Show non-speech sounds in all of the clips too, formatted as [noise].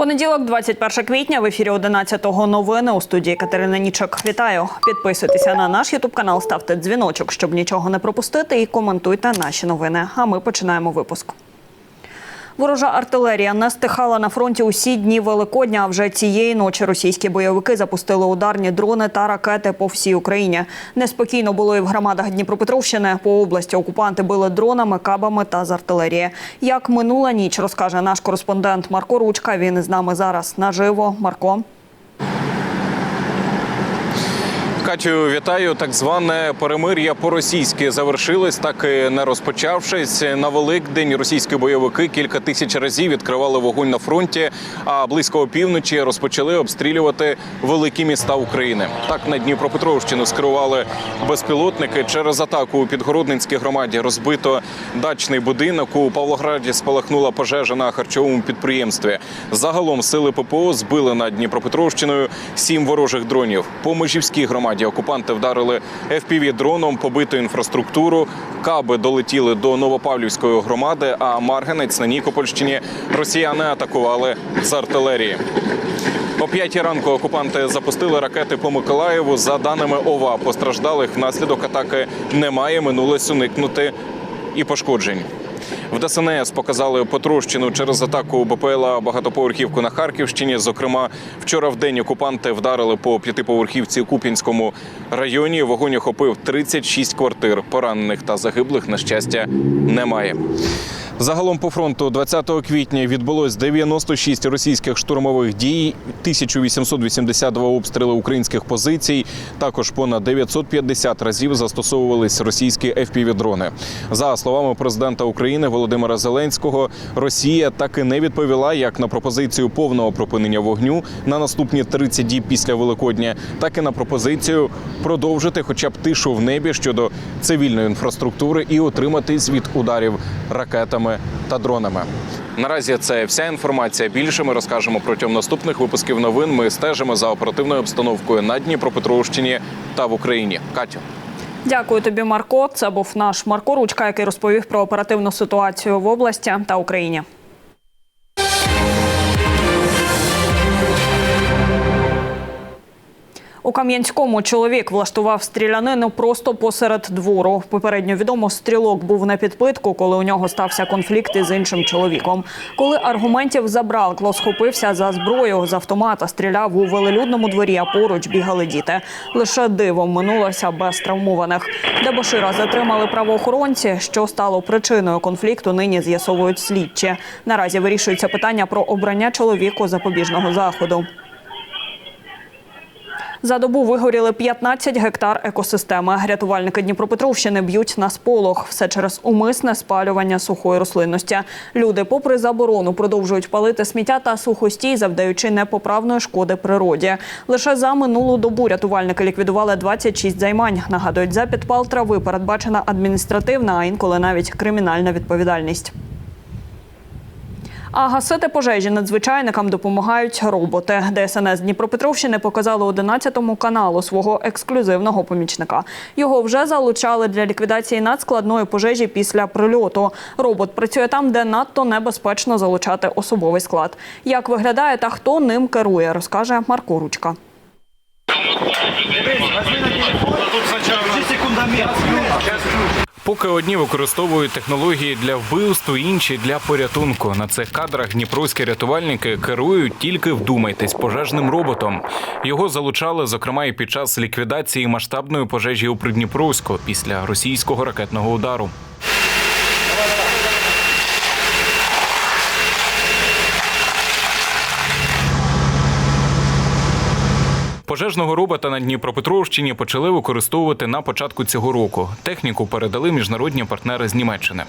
Понеділок, 21 квітня, в ефірі 11-го новини у студії Катерина Нічок. Вітаю! Підписуйтеся на наш ютуб канал, ставте дзвіночок, щоб нічого не пропустити, і коментуйте наші новини. А ми починаємо випуск. Ворожа артилерія не стихала на фронті усі дні Великодня. А вже цієї ночі російські бойовики запустили ударні дрони та ракети по всій Україні. Неспокійно було і в громадах Дніпропетровщини. По області окупанти били дронами, кабами та з артилерії. Як минула ніч, розкаже наш кореспондент Марко Ручка. Він з нами зараз наживо. Марко. Катю, вітаю. Так зване перемир'я по-російськи завершилось, так і не розпочавшись. На Великдень російські бойовики кілька тисяч разів відкривали вогонь на фронті, а близько опівночі розпочали обстрілювати великі міста України. Так на Дніпропетровщину скерували безпілотники. Через атаку у Підгородненській громаді розбито дачний будинок. У Павлограді спалахнула пожежа на харчовому підприємстві. Загалом сили ППО збили над Дніпропетровщиною сім ворожих дронів. По межівській громаді окупанти вдарили fpv дроном побиту інфраструктуру. Каби долетіли до Новопавлівської громади. А Марганець на Нікопольщині росіяни атакували з артилерії. О п'ятій ранку окупанти запустили ракети по Миколаєву. За даними ОВА, постраждалих внаслідок атаки немає. Минулось уникнути і пошкоджень. В ДСНС показали Потрощину через атаку БПЛА багатоповерхівку на Харківщині. Зокрема, вчора в день окупанти вдарили по п'ятиповерхівці у Купінському районі. Вогонь охопив 36 квартир. Поранених та загиблих на щастя немає. Загалом по фронту 20 квітня відбулось 96 російських штурмових дій, 1882 обстріли українських позицій. Також понад 950 разів застосовувались російські FPV-дрони. За словами президента України Володимира Зеленського, Росія так і не відповіла як на пропозицію повного припинення вогню на наступні 30 діб після Великодня, так і на пропозицію продовжити хоча б тишу в небі щодо цивільної інфраструктури і утриматись від ударів ракетами та дронами. Наразі це вся інформація. Більше ми розкажемо протягом наступних випусків новин. Ми стежимо за оперативною обстановкою на Дніпропетровщині та в Україні. Катю. Дякую тобі, Марко. Це був наш Марко Ручка, який розповів про оперативну ситуацію в області та Україні. У Кам'янському чоловік влаштував стрілянину просто посеред двору. Попередньо відомо, стрілок був на підпитку, коли у нього стався конфлікт із іншим чоловіком. Коли аргументів забрав, Кло схопився за зброю з автомата, стріляв у велелюдному дворі, а поруч бігали діти. Лише дивом минулося без травмованих. Дебошира затримали правоохоронці. Що стало причиною конфлікту, нині з'ясовують слідчі. Наразі вирішується питання про обрання чоловіку запобіжного заходу. За добу вигоріли 15 гектар екосистеми. Рятувальники Дніпропетровщини б'ють на сполох. Все через умисне спалювання сухої рослинності. Люди, попри заборону, продовжують палити сміття та сухостій, завдаючи непоправної шкоди природі. Лише за минулу добу рятувальники ліквідували 26 займань. Нагадують, за підпал трави передбачена адміністративна, а інколи навіть кримінальна відповідальність. А гасити пожежі надзвичайникам допомагають роботи. ДСНС Дніпропетровщини показали 11-му каналу свого ексклюзивного помічника. Його вже залучали для ліквідації надскладної пожежі після прильоту. Робот працює там, де надто небезпечно залучати особовий склад. Як виглядає та хто ним керує, розкаже Марко Ручка. Поки одні використовують технології для вбивств, інші для порятунку. На цих кадрах дніпровські рятувальники керують тільки вдумайтесь пожежним роботом. Його залучали, зокрема, і під час ліквідації масштабної пожежі у Придніпровську після російського ракетного удару. Пожежного робота на Дніпропетровщині почали використовувати на початку цього року. Техніку передали міжнародні партнери з Німеччини.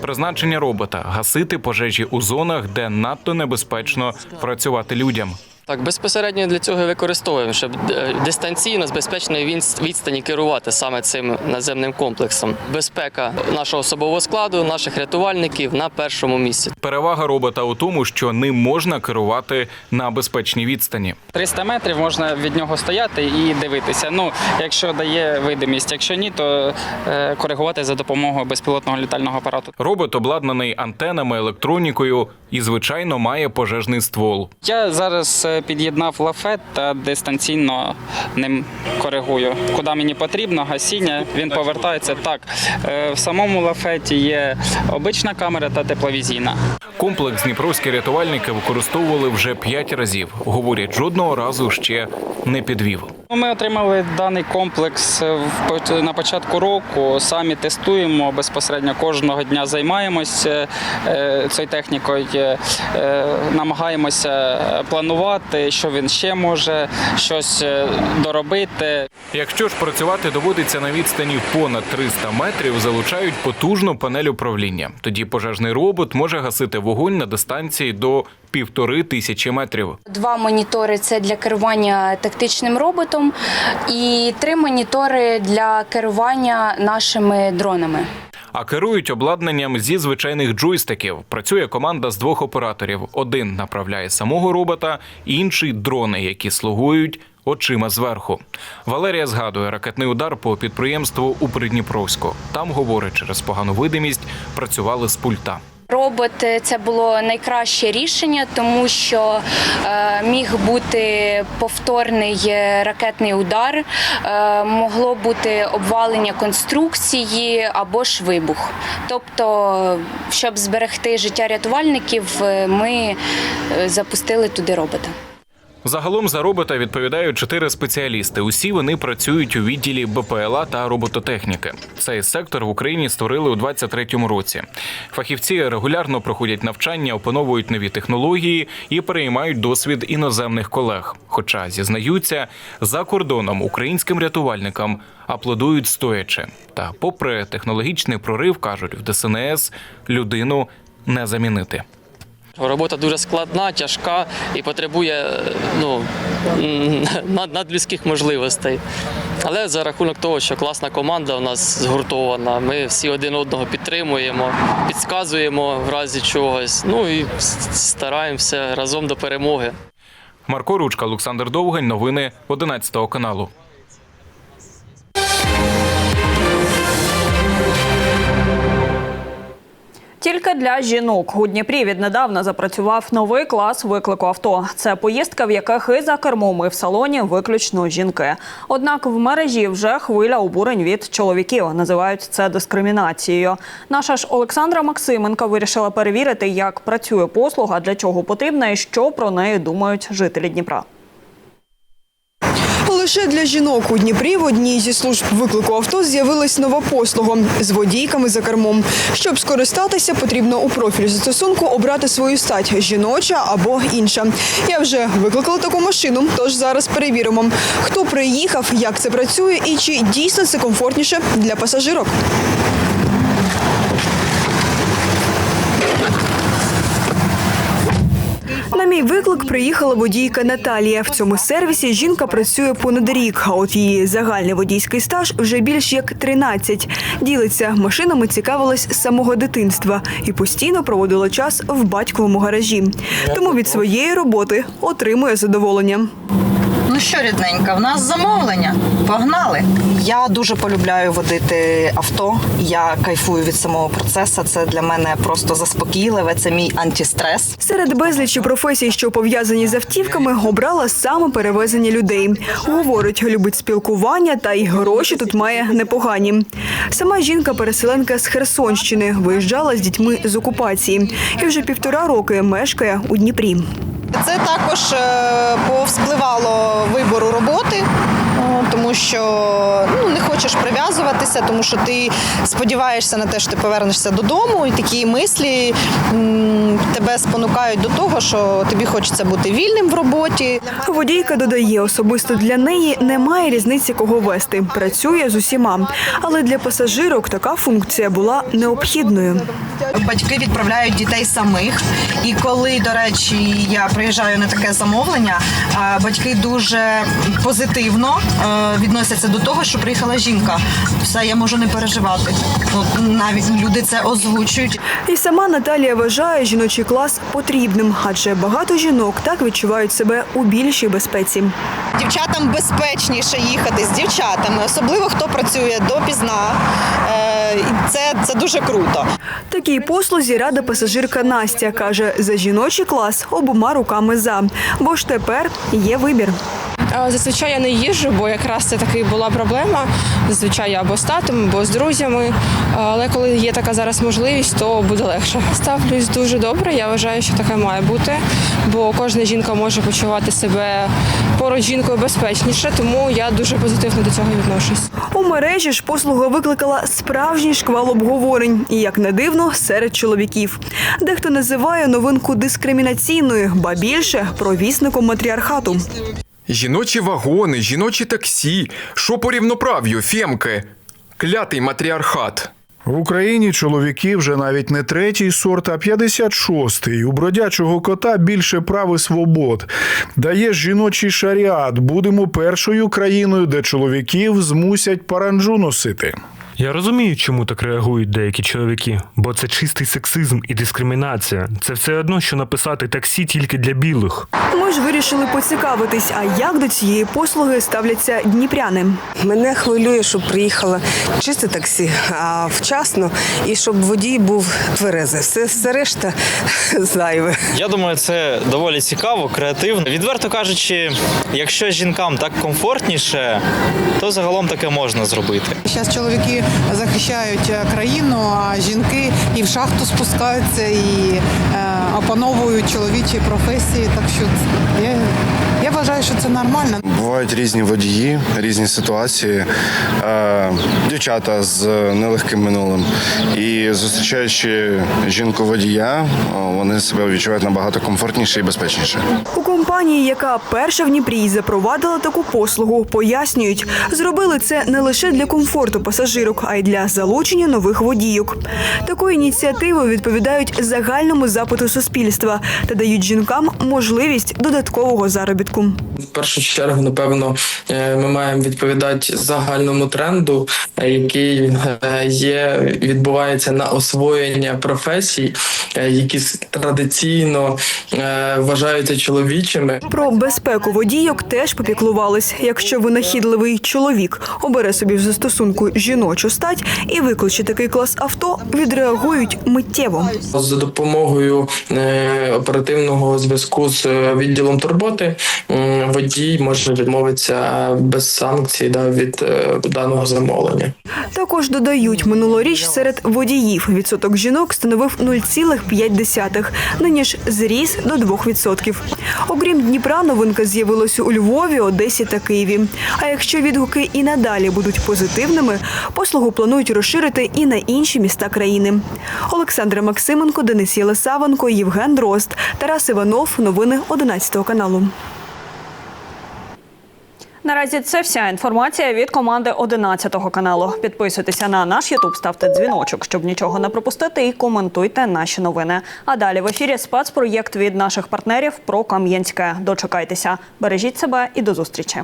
Призначення робота гасити пожежі у зонах, де надто небезпечно працювати людям. Так, безпосередньо для цього і використовуємо, щоб е, дистанційно з безпечної відс- відстані керувати саме цим наземним комплексом. Безпека нашого особового складу, наших рятувальників на першому місці. Перевага робота у тому, що ним можна керувати на безпечній відстані. 300 метрів можна від нього стояти і дивитися. Ну, якщо дає видимість, якщо ні, то е, коригувати за допомогою безпілотного літального апарату. Робот обладнаний антенами, електронікою і, звичайно, має пожежний ствол. Я зараз е, під'єднав лафет та дистанційно ним коригую. Куди мені потрібно, гасіння, він повертається так. е, В самому лафеті є обична камера та тепловізійна. Комплекс дніпровські рятувальники використовували вже п'ять разів. Говорять, жодного разу ще не підвів. Ну, Ми отримали даний комплекс е, на початку року. Самі тестуємо безпосередньо кожного дня займаємося е, цією технікою, е, намагаємося планувати, що він ще може щось доробити. Якщо ж працювати доводиться на відстані понад 300 метрів, залучають потужну панель управління. Тоді пожежний робот може гасити вогонь на дистанції до півтори тисячі метрів. Два монітори це для керування тактичним роботом, і три монітори для керування нашими дронами. А керують обладнанням зі звичайних джойстиків. Працює команда з двох операторів: один направляє самого робота, інший дрони, які слугують очима зверху. Валерія згадує ракетний удар по підприємству у Придніпровську. Там, говорить, через погану видимість працювали з пульта. Робот е, це було найкраще рішення, тому що е, міг бути повторний е, ракетний удар, могло бути обвалення конструкції або ж вибух. Тобто, щоб зберегти життя рятувальників, ми запустили туди робота. Загалом за робота відповідають чотири спеціалісти. Усі вони працюють у відділі БПЛА та робототехніки. Цей сектор в Україні створили у 23-му році. Фахівці регулярно проходять навчання, опановують нові технології і переймають досвід іноземних колег. Хоча зізнаються, за кордоном українським рятувальникам аплодують стоячи. Та, попри технологічний прорив, кажуть в ДСНС, людину не замінити. Робота дуже складна, тяжка і потребує ну, [laughs] надлюдських можливостей. Але за рахунок того, що класна команда у нас згуртована, ми всі один одного підтримуємо, підказуємо в разі чогось. Ну і стараємося разом до перемоги. Марко Ручка, Олександр Довгань. Новини 11 каналу. Тільки для жінок у Дніпрі віднедавна запрацював новий клас виклику авто. Це поїздка, в яких і за кермом, і в салоні виключно жінки. Однак в мережі вже хвиля обурень від чоловіків. Називають це дискримінацією. Наша ж Олександра Максименко вирішила перевірити, як працює послуга, для чого потрібна і що про неї думають жителі Дніпра. Лише для жінок у Дніпрі в одній зі служб виклику авто з'явилась нова послуга з водійками за кермом. Щоб скористатися, потрібно у профілі застосунку обрати свою стать жіноча або інша. Я вже викликала таку машину, тож зараз перевіримо, хто приїхав, як це працює і чи дійсно це комфортніше для пасажирок. Мій виклик приїхала водійка Наталія. В цьому сервісі жінка працює понад рік, а от її загальний водійський стаж вже більш як 13. Ділиться машинами, цікавилась з самого дитинства і постійно проводила час в батьковому гаражі. Тому від своєї роботи отримує задоволення. Що, рідненька, в нас замовлення. Погнали. Я дуже полюбляю водити авто. Я кайфую від самого процесу. Це для мене просто заспокійливе. Це мій антистрес. Серед безлічі професій, що пов'язані з автівками, обрала саме перевезення людей. Говорить, любить спілкування та й гроші тут має непогані. Сама жінка-переселенка з Херсонщини виїжджала з дітьми з окупації і вже півтора роки мешкає у Дніпрі. Це також е, повспливало вибору роботи. О, тому що ну, не хочеш прив'язуватися, тому що ти сподіваєшся на те, що ти повернешся додому, і такі мислі м, тебе спонукають до того, що тобі хочеться бути вільним в роботі. Водійка додає, особисто для неї немає різниці, кого вести. Працює з усіма. Але для пасажирок така функція була необхідною. Батьки відправляють дітей самих. І коли, до речі, я приїжджаю на таке замовлення, а, батьки дуже позитивно відносяться до того, що приїхала жінка. Все, я можу не переживати. От навіть люди це озвучують. І сама Наталія вважає жіночий клас потрібним, адже багато жінок так відчувають себе у більшій безпеці. Дівчатам безпечніше їхати з дівчатами, особливо хто працює допізна. Е, це, це дуже круто. Такій послузі рада пасажирка Настя каже, за жіночий клас обома руками за, бо ж тепер є вибір. Зазвичай я не їжджу, бо якраз це таки була проблема. Зазвичай я або з татом, або з друзями. Але коли є така зараз можливість, то буде легше. Ставлюсь дуже добре. Я вважаю, що таке має бути, бо кожна жінка може почувати себе поруч жінкою безпечніше, тому я дуже позитивно до цього відношусь. У мережі ж послуга викликала справжній шквал обговорень, і як не дивно, серед чоловіків. Дехто називає новинку дискримінаційною, ба більше провісником матріархату. Жіночі вагони, жіночі таксі. Що по рівноправ'ю, фемки, Клятий матріархат. В Україні чоловіки вже навіть не третій сорт, а 56-й. У бродячого кота більше прав і свобод. Дає жіночий шаріат. Будемо першою країною, де чоловіків змусять паранджу носити. Я розумію, чому так реагують деякі чоловіки, бо це чистий сексизм і дискримінація. Це все одно, що написати таксі тільки для білих. Ми ж вирішили поцікавитись, а як до цієї послуги ставляться дніпряни. Мене хвилює, щоб приїхала чисте таксі, а вчасно, і щоб водій був тверезий. Все, все решта [laughs] зайве. Я думаю, це доволі цікаво, креативно. Відверто кажучи, якщо жінкам так комфортніше, то загалом таке можна зробити. Зараз чоловіки захищають е, країну, а жінки і в шахту спускаються, і е, опановують чоловічі професії. Так що я, вважаю, що це нормально. Бувають різні водії, різні ситуації, е, дівчата з нелегким минулим. І зустрічаючи жінку водія, вони себе відчувають набагато комфортніше і безпечніше. У компанії, яка перша в Дніпрі запровадила таку послугу, пояснюють, зробили це не лише для комфорту пасажирок, а й для залучення нових водійок. Такою ініціативою відповідають загальному запиту суспільства та дають жінкам можливість додаткового заробітку. Amen. В першу чергу, напевно, е, ми маємо відповідати загальному тренду, е, який е, є, відбувається на освоєння професій, які традиційно вважаються чоловічими. Про безпеку водійок теж попіклувались. Якщо винахідливий чоловік обере собі в застосунку жіночу стать і викличе такий клас авто, відреагують миттєво. За допомогою оперативного зв'язку з відділом турботи водій може відмовитися без санкцій да, від е, даного замовлення. Також додають, минулоріч серед водіїв відсоток жінок становив 0,5, нині ж зріс до 2%. Окрім Дніпра, новинка з'явилася у Львові, Одесі та Києві. А якщо відгуки і надалі будуть позитивними, послугу планують розширити і на інші міста країни. Олександра Максименко, Денис Єлисавенко, Євген Дрозд, Тарас Іванов. Новини 11 каналу. Наразі це вся інформація від команди 11 каналу. Підписуйтеся на наш Ютуб, ставте дзвіночок, щоб нічого не пропустити, і коментуйте наші новини. А далі в ефірі спецпроєкт від наших партнерів про Кам'янське. Дочекайтеся, бережіть себе і до зустрічі.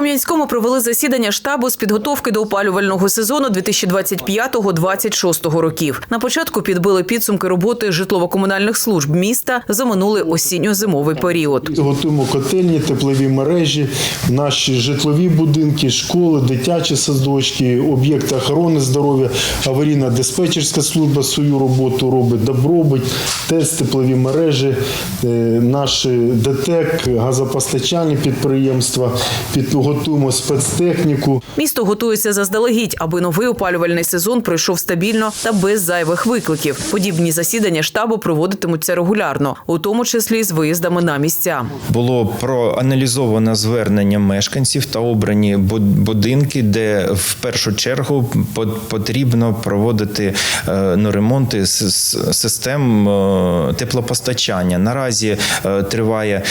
Кам'янському провели засідання штабу з підготовки до опалювального сезону 2025-2026 років. На початку підбили підсумки роботи житлово-комунальних служб міста за минулий осінньо-зимовий період. Готуємо котельні, теплові мережі, наші житлові будинки, школи, дитячі садочки, об'єкти охорони здоров'я, аварійна диспетчерська служба свою роботу робить, добробить, ТЕС, теплові мережі, е, наші ДТЕК, газопостачальні підприємства. Підготовка готуємо спецтехніку. Місто готується заздалегідь, аби новий опалювальний сезон пройшов стабільно та без зайвих викликів. Подібні засідання штабу проводитимуться регулярно, у тому числі з виїздами на місця. Було проаналізовано звернення мешканців та обрані бу- будинки, де в першу чергу по- потрібно проводити е, ну, ремонти систем е, теплопостачання. Наразі е, триває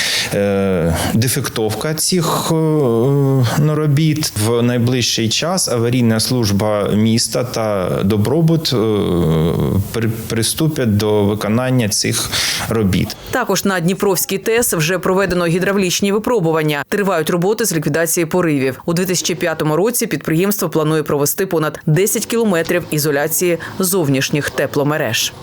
дефектовка цих робіт. В найближчий час аварійна служба міста та добробут е, при- приступять до виконання цих робіт. Також на Дніпровській ТЕС вже проведено гідравлічні випробування. Тривають роботи з ліквідації поривів. У 2005 році підприємство планує провести понад 10 кілометрів ізоляції зовнішніх тепломереж.